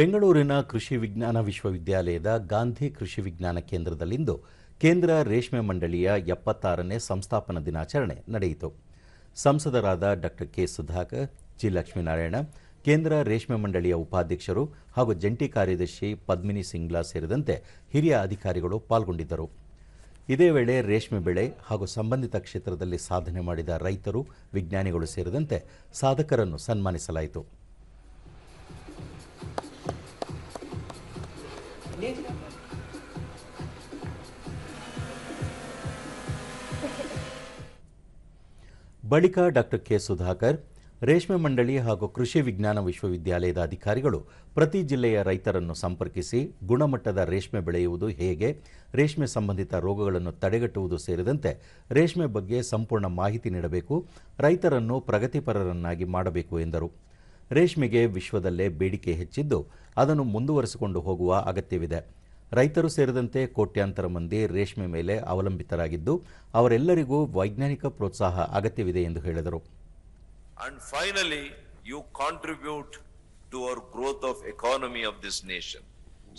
ಬೆಂಗಳೂರಿನ ಕೃಷಿ ವಿಜ್ಞಾನ ವಿಶ್ವವಿದ್ಯಾಲಯದ ಗಾಂಧಿ ಕೃಷಿ ವಿಜ್ಞಾನ ಕೇಂದ್ರದಲ್ಲಿಂದು ಕೇಂದ್ರ ರೇಷ್ಮೆ ಮಂಡಳಿಯ ಎಪ್ಪತ್ತಾರನೇ ಸಂಸ್ಥಾಪನಾ ದಿನಾಚರಣೆ ನಡೆಯಿತು. ಸಂಸದರಾದ doctor K Sudhakar, G Lakshminarayana, ಕೇಂದ್ರ ರೇಷ್ಮೆ ಮಂಡಳಿಯ ಉಪಾಧ್ಯಕ್ಷರು ಹಾಗೂ ಜಂಟಿ ಕಾರ್ಯದರ್ಶಿ ಪದ್ಮಿನಿ ಸಿಂಗ್ಲಾ ಸೇರಿದಂತೆ ಹಿರಿಯ ಅಧಿಕಾರಿಗಳು ಪಾಲ್ಗೊಂಡಿದ್ದರು. ಇದೇ ವೇಳೆ ರೇಷ್ಮೆ ಬೆಳೆ ಹಾಗೂ ಸಂಬಂಧಿತ ಕ್ಷೇತ್ರದಲ್ಲಿ ಸಾಧನೆ ಮಾಡಿದ ರೈತರು, ವಿಜ್ಞಾನಿಗಳು ಸೇರಿದಂತೆ ಸಾಧಕರನ್ನು ಸನ್ಮಾನಿಸಲಾಯಿತು. ಬಳಿಕ ಡಾಕ್ಟರ್ ಕೆ ಸುಧಾಕರ್, ರೇಷ್ಮೆ ಮಂಡಳಿ ಹಾಗೂ ಕೃಷಿ ವಿಜ್ಞಾನ ವಿಶ್ವವಿದ್ಯಾಲಯದ ಅಧಿಕಾರಿಗಳು ಪ್ರತಿ ಜಿಲ್ಲೆಯ ರೈತರನ್ನು ಸಂಪರ್ಕಿಸಿ ಗುಣಮಟ್ಟದ ರೇಷ್ಮೆ ಬೆಳೆಯುವುದು ಹೇಗೆ, ರೇಷ್ಮೆ ಸಂಬಂಧಿತ ರೋಗಗಳನ್ನು ತಡೆಗಟ್ಟುವುದು ಸೇರಿದಂತೆ ರೇಷ್ಮೆ ಬಗ್ಗೆ ಸಂಪೂರ್ಣ ಮಾಹಿತಿ ನೀಡಬೇಕು, ರೈತರನ್ನು ಪ್ರಗತಿಪರರನ್ನಾಗಿ ಮಾಡಬೇಕು ಎಂದರು. ರೇಷ್ಮೆಗೆ ವಿಶ್ವದಲ್ಲೇ ಬೇಡಿಕೆ ಹೆಚ್ಚಿದ್ದು ಅದನ್ನು ಮುಂದುವರೆಸಿಕೊಂಡು ಹೋಗುವ ಅಗತ್ಯವಿದೆ. ರೈತರು ಸೇರಿದಂತೆ ಕೋಟ್ಯಂತರ ಮಂದಿ ರೇಷ್ಮೆ ಮೇಲೆ ಅವಲಂಬಿತರಾಗಿದ್ದು ಅವರೆಲ್ಲರಿಗೂ ವೈಜ್ಞಾನಿಕ ಪ್ರೋತ್ಸಾಹ ಅಗತ್ಯವಿದೆ ಎಂದು ಹೇಳಿದರು. And finally you contribute to our growth of economy of this nation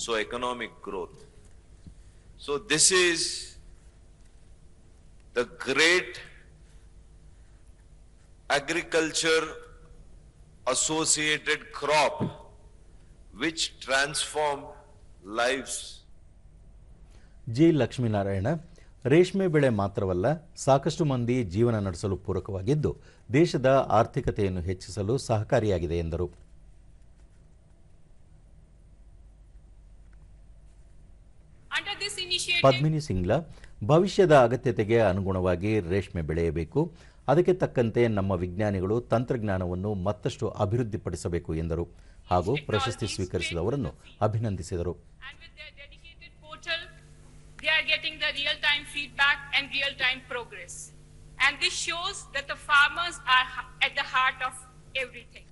so economic growth so this is the great agriculture associated crop which transform lives. G Lakshminarayana ರೇಷ್ಮೆ ಬೆಳೆ ಮಾತ್ರವಲ್ಲ ಸಾಕಷ್ಟು ಮಂದಿ ಜೀವನ ನಡೆಸಲು ಪೂರಕವಾಗಿದ್ದು ದೇಶದ ಆರ್ಥಿಕತೆಯನ್ನು ಹೆಚ್ಚಿಸಲು ಸಹಕಾರಿಯಾಗಿದೆ ಎಂದರು. ಪದ್ಮಿನಿ ಸಿಂಗ್ಲಾ ಭವಿಷ್ಯದ ಅಗತ್ಯತೆಗೆ ಅನುಗುಣವಾಗಿ ರೇಷ್ಮೆ ಬೆಳೆಯಬೇಕು ಅದಕ್ಕೆ ತಕ್ಕಂತೆ ನಮ್ಮ ವಿಜ್ಞಾನಿಗಳು ತಂತ್ರಜ್ಞಾನವನ್ನು ಮತ್ತಷ್ಟು ಅಭಿವೃದ್ಧಿಪಡಿಸಬೇಕು ಎಂದರು ಹಾಗೂ ಪ್ರಶಸ್ತಿ ಸ್ವೀಕರಿಸಿದವರನ್ನು ಅಭಿನಂದಿಸಿದರು And.